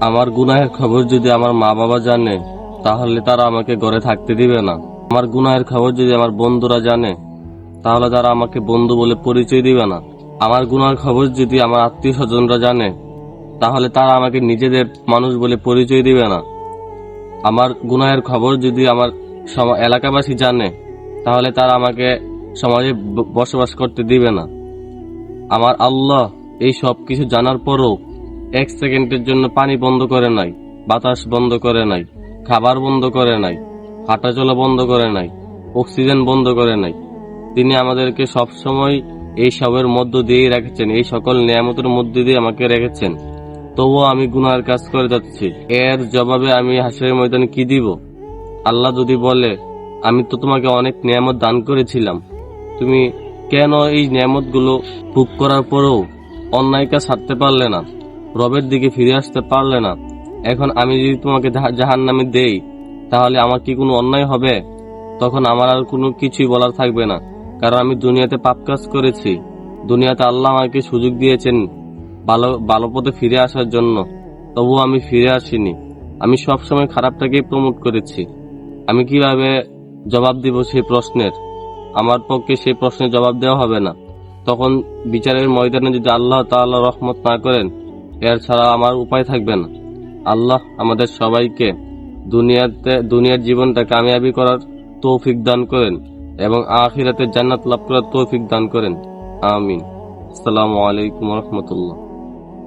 আমার গুনাহের খবর যদি আমার মা বাবা জানে, তাহলে তারা আমাকে ঘরে থাকতে দিবে না। আমার গুনাহের খবর যদি আমার বন্ধুরা জানে, তাহলে তারা আমাকে বন্ধু বলে পরিচয় দিবে না। আমার গুনাহের খবর যদি আমার আত্মীয় স্বজনরা জানে, তাহলে তারা আমাকে নিজেদের মানুষ বলে পরিচয় দিবে না। আমার গুনাহের খবর যদি আমার এলাকাবাসী জানে, তাহলে তারা আমাকে সমাজে বসবাস করতে দিবে না। আমার আল্লাহ এই সব কিছু জানার পরও এক সেকেন্ডের জন্য পানি বন্ধ করে নাই, বাতাস বন্ধ করে নাই, খাবার বন্ধ করে নাই, হাঁটা চলা বন্ধ করে নাই, অক্সিজেন বন্ধ করে নাই। তিনি আমাদেরকে সব সময় এই সবের মধ্য দিয়েই রেখেছেন, এই সকল নিয়ামতের মধ্যে দিয়ে আমাকে রেখেছেন। তবুও আমি গুনার কাজ করে যাচ্ছি। এর জবাবে আমি হাসের ময়দানে কি দিব? আল্লাহ যদি বলে, আমি তো তোমাকে অনেক নিয়ামত দান করেছিলাম, তুমি কেন এই নিয়ামতগুলো ভোগ করার পরেও অন্যায় কাজ ছাড়তে পারলে না? রবের দিকে ফিরে আসতে পারলে না। এখন আমি যদি তোমাকে জাহান নামে দেই, তাহলে আমার কি কোনো অন্যায় হবে? তখন আমার আর কোনো কিছুই বলার থাকবে না, কারণ আমি দুনিয়াতে পাপ কাজ করেছি। দুনিয়াতে আল্লাহ আমাকে সুযোগ দিয়েছেন ভালো ভালো পথে ফিরে আসার জন্য। তবুও আমি ফিরে আসিনি। আমি সব সময় খারাপটাকেই প্রমোট করেছি। আমি কীভাবে জবাব দিব সেই প্রশ্নের? আমার পক্ষে সেই প্রশ্নের জবাব দেওয়া হবে না। তখন বিচারের ময়দানে যদি আল্লাহ তাআলা রহমত না করেন এর ছাড়া আমার উপায় থাকবে না। আল্লাহ আমাদের সবাইকে দুনিয়াতে, দুনিয়ার জীবনটা কামিয়াবি করার তৌফিক দান করেন এবং আখিরাতে জান্নাত লাভ করার তৌফিক দান করেন। আমিন। আসসালামু আলাইকুম রহমতুল্লাহ।